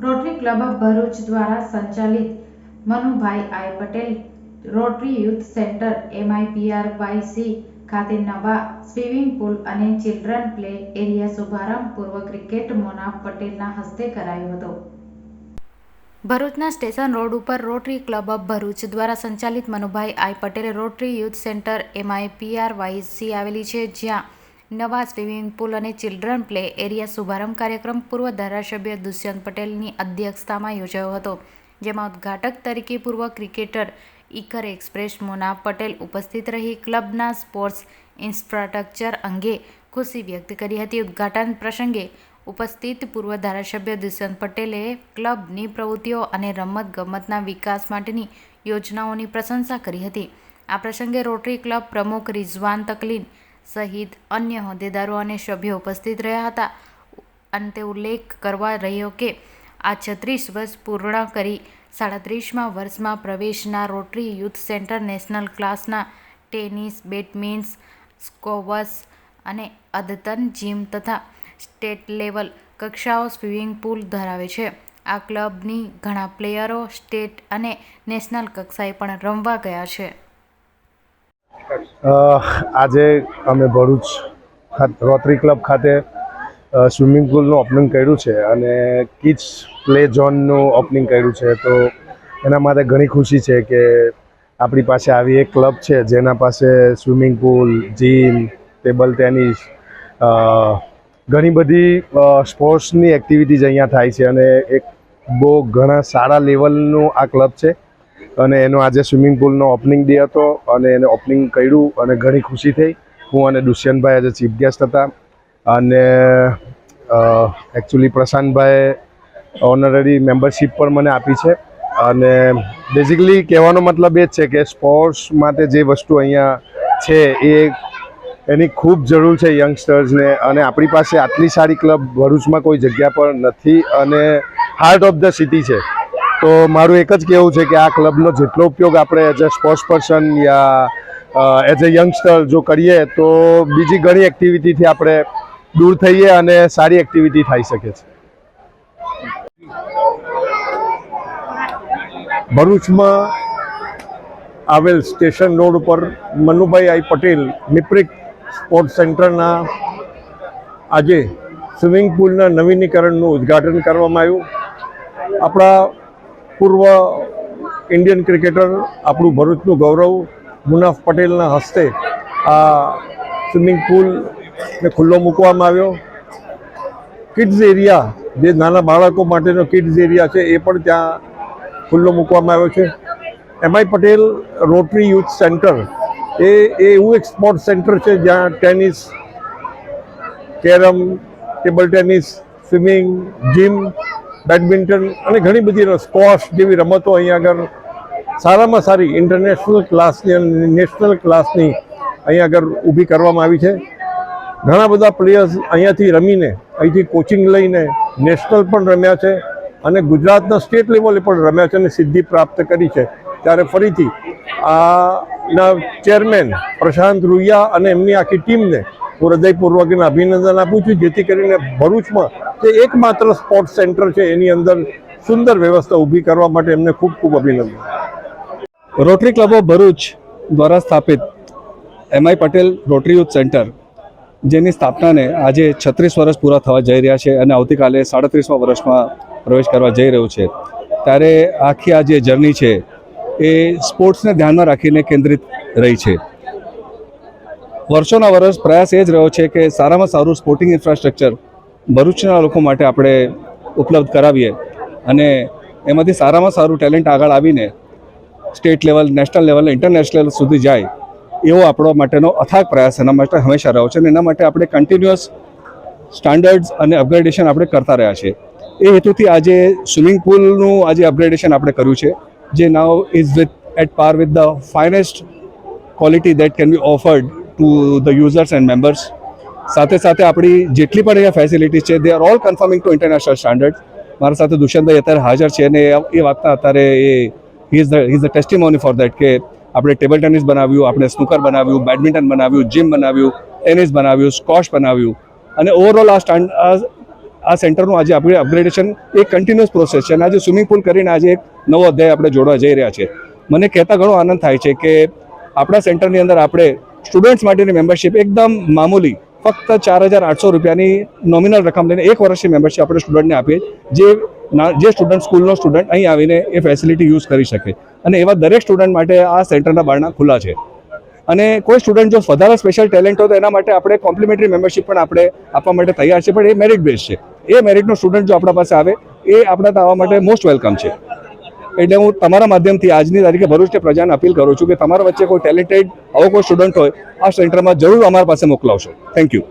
Rotary club Bharuch દ્વારા સંચાલિત Manubhai I Patel rotary youth centre MIPRYC ખાતે નવા સ્વિમિંગ પુલ અને ચિલ્ડ્રન પ્લે એરિયા શુભારંભ પૂર્વ ક્રિકેટ મોનાફ પટેલના હસ્તે કરાયો હતો. ભરૂચના સ્ટેશન રોડ ઉપર રોટરી ક્લબ ઓફ ભરૂચ દ્વારા સંચાલિત Manubhai I Patel rotary youth centre MIPRYC આવેલી છે, જ્યાં નવા સ્વિમિંગ પુલ અને ચિલ્ડ્રન પ્લે એરિયા શુભારંભ કાર્યક્રમ પૂર્વ ધારાસભ્ય દુષ્યંત પટેલની અધ્યક્ષતામાં યોજાયો હતો, જેમાં ઉદ્ઘાટક તરીકે પૂર્વ ક્રિકેટર ઇકર એક્સપ્રેસ મોના પટેલ ઉપસ્થિત રહી ક્લબના સ્પોર્ટ્સ ઇન્ફ્રાસ્ટ્રક્ચર અંગે ખુશી વ્યક્ત કરી હતી. ઉદ્ઘાટન પ્રસંગે ઉપસ્થિત પૂર્વ ધારાસભ્ય દુષ્યંત પટેલે ક્લબની પ્રવૃત્તિઓ અને રમત ગમતના વિકાસ માટેની યોજનાઓની પ્રશંસા કરી હતી. આ પ્રસંગે રોટરી ક્લબ પ્રમુખ રિઝવાન તકલીન સહિત અન્ય હોદ્દેદારો અને સભ્યો ઉપસ્થિત રહ્યા હતા. અંતે ઉલ્લેખ કરવા રહ્યો કે, આ છત્રીસ વર્ષ પૂર્ણ કરી સાડત્રીસમાં વર્ષમાં પ્રવેશના રોટરી યુથ સેન્ટર નેશનલ ક્લાસના ટેનિસ, બેડમિન્સ, સ્કોવસ અને અદ્યતન જીમ તથા સ્ટેટ લેવલ કક્ષાઓ સ્વિમિંગ પુલ ધરાવે છે. આ ક્લબની ઘણા પ્લેયરો સ્ટેટ અને નેશનલ કક્ષાએ પણ રમવા ગયા છે. આજે અમે ભરૂચ રોટરી ક્લબ ખાતે સ્વિમિંગ પુલનું ઓપનિંગ કર્યું છે અને કિડ્સ પ્લે ઝોનનું ઓપનિંગ કર્યું છે. તો એના માટે ઘણી ખુશી છે કે આપણી પાસે આવી એક ક્લબ છે જેના પાસે swimming pool gym table tennis ઘણી બધી સ્પોર્ટ્સની એક્ટિવિટીઝ અહીંયા થાય છે અને એક બહુ ઘણા સારા લેવલનું આ ક્લબ છે. અને એનો આજે સ્વિમિંગ પુલનો ઓપનિંગ ડે હતો અને એને ઓપનિંગ કર્યું અને ઘણી ખુશી થઈ. હું અને દુષ્યંતભાઈ આજે ચીફ ગેસ્ટ હતા. અને એકચ્યુઅલી પ્રશાંતભાઈ ઓનરરી મેમ્બરશિપ પણ મને આપી છે. અને બેઝિકલી કહેવાનો મતલબ એ જ છે કે સ્પોર્ટ્સ માટે જે વસ્તુ અહીંયા છે એ એની ખૂબ જરૂર છે યંગસ્ટર્સને અને આપણી પાસે આટલી સારી ક્લબ ભરૂચમાં કોઈ જગ્યા પર નથી અને હાર્ટ ઓફ ધ સિટી છે. તો મારું એક જ કહેવું છે કે આ ક્લબનો જેટલો ઉપયોગ આપણે એઝ અ સ્પોર્ટ્સ પર્સન યા એઝ અ યંગસ્ટર જો કરીએ તો બીજી ઘણી એક્ટિવિટીથી આપણે દૂર થઈએ અને સારી એક્ટિવિટી થઈ શકે છે. ભરૂચમાં આવેલ સ્ટેશન રોડ ઉપર મનુભાઈ આઈ પટેલ મિપ્રિક સ્પોર્ટ્સ સેન્ટરના આજે સ્વિમિંગ પુલના નવીનીકરણનું ઉદ્ઘાટન કરવામાં આવ્યું. આપણા પૂર્વ ઇન્ડિયન ક્રિકેટર આપણું ભરૂચનું ગૌરવ મુનાફ પટેલના હસ્તે આ સ્વિમિંગ પુલને ખુલ્લો મૂકવામાં આવ્યો. કિડ્સ એરિયા જે નાના બાળકો માટેનો કિડ્સ એરિયા છે, એ પણ ત્યાં ખુલ્લો મૂકવામાં આવ્યો છે. MI Patel rotary youth centre એ એ એવું એક સ્પોર્ટ સેન્ટર છે જ્યાં tennis carrom table tennis swimming gym badminton અને ઘણી બધી સ્કોશ જેવી રમતો અહીંયા આગળ સારામાં સારી ઇન્ટરનેશનલ ક્લાસની અને નેશનલ ક્લાસની અહીંયા આગળ ઊભી કરવામાં આવી છે. ઘણા બધા પ્લેયર્સ અહીંયાથી રમીને, અહીંથી કોચિંગ લઈને નેશનલ પણ રમ્યા છે અને ગુજરાતના સ્ટેટ લેવલે પણ રમ્યા છે અને સિદ્ધિ પ્રાપ્ત કરી છે. ત્યારે ફરીથી આના ચેરમેન પ્રશાંત રૂયા અને એમની આખી ટીમને હું હૃદયપૂર્વકના અભિનંદન આપું છું, જેથી કરીને ભરૂચમાં જે એકમાત્ર સ્પોર્ટ્સ સેન્ટર છે, એની અંદર સુંદર વ્યવસ્થા ઊભી કરવા માટે એમને ખૂબ ખૂબ અભિનંદન. રોટરી ક્લબ ઓફ ભરૂચ દ્વારા સ્થાપિત MI Patel rotary youth centre, જેની સ્થાપનાને આજે છત્રીસ વર્ષ પૂરા થવા જઈ રહ્યા છે અને આવતીકાલે સાડત્રીસમાં વર્ષમાં પ્રવેશ કરવા જઈ રહ્યું છે. ત્યારે આખી આ જે જર્ની છે, એ સ્પોર્ટ્સને ધ્યાનમાં રાખીને કેન્દ્રિત રહી છે. વર્ષોના વર્ષ પ્રયાસ એ જ રહ્યો છે કે સારામાં સારું સ્પોર્ટિંગ ઇન્ફ્રાસ્ટ્રક્ચર ભરૂચના લોકો માટે આપણે ઉપલબ્ધ કરાવીએ અને એમાંથી સારામાં સારું ટેલેન્ટ આગળ આવીને state level, national level, international સુધી જાય, એવો આપણો માટેનો અથાગ પ્રયાસ એના માટે હંમેશા રહ્યો છે અને એના માટે આપણે કન્ટિન્યુઅસ સ્ટાન્ડર્ડ્સ અને અપગ્રેડેશન આપણે કરતા રહ્યા છીએ. એ હેતુથી આજે સ્વિમિંગ પુલનું આજે અપગ્રેડેશન આપણે કર્યું છે, જે now is with at par with the finest quality that can be offered to the users and members સાથે સાથે આપણી જેટલી પણ અહીંયા ફેસિલિટીઝ છે they are all conforming to international standard મારા સાથે દુષ્યંતભાઈ અત્યારે હાજર છે અને એ એ વાતના અત્યારે એ he is the is the testimony for that કે આપણે ટેબલ ટેનિસ બનાવ્યું, આપણે સ્નૂકર બનાવ્યું બેડમિન્ટન બનાવ્યું જીમ બનાવ્યું ટેનિસ બનાવ્યું સ્કોશ બનાવ્યું. અને ઓવરઓલ આ સ્ટાન્ડ આ સેન્ટરનું આજે આપણે અપગ્રેડેશન એક કન્ટિન્યુઅસ પ્રોસેસ છે અને આજે સ્વિમિંગ પુલ કરીને આજે એક નવો અધ્યાય આપણે જોડવા જઈ રહ્યા છે. મને કહેતા ઘણો આનંદ થાય છે કે આપણા સેન્ટરની અંદર આપણે સ્ટુડન્ટ્સ માટેની મેમ્બરશિપ એકદમ મામૂલી ફક્ત ચાર હજાર આઠસો રૂપિયાની નોમિનલ રકમ લઈને એક વર્ષની મેમ્બરશિપ આપણે સ્ટુડન્ટને આપીએ, જે જે સ્ટુડન્ટ સ્કૂલનો સ્ટુડન્ટ અહીં આવીને એ ફેસિલિટી યુઝ કરી શકે. અને એવા દરેક સ્ટુડન્ટ માટે આ સેન્ટરના બારણા ખુલ્લા છે. અને કોઈ સ્ટુડન્ટ જો વધારે સ્પેશિયલ ટેલેન્ટ હોય તો એના માટે આપણે કોમ્પ્લિમેન્ટરી મેમ્બરશિપ પણ આપણે આપવા માટે તૈયાર છે, પણ એ મેરિટ બેઝ છે. એ મેરિટનો સ્ટુડન્ટ જો આપણા પાસે આવે, એ આપણા આવવા માટે મોસ્ટ વેલકમ છે. એટલે હું તમારા માધ્યમથી આજની તારીખે ભરૂચની પ્રજાને અપીલ કરું છું કે તમારા વચ્ચે કોઈ ટેલેન્ટેડ આવો કોઈ સ્ટુડન્ટ હોય, આ સેન્ટરમાં જરૂર અમારા પાસે મોકલાવશો. Thank you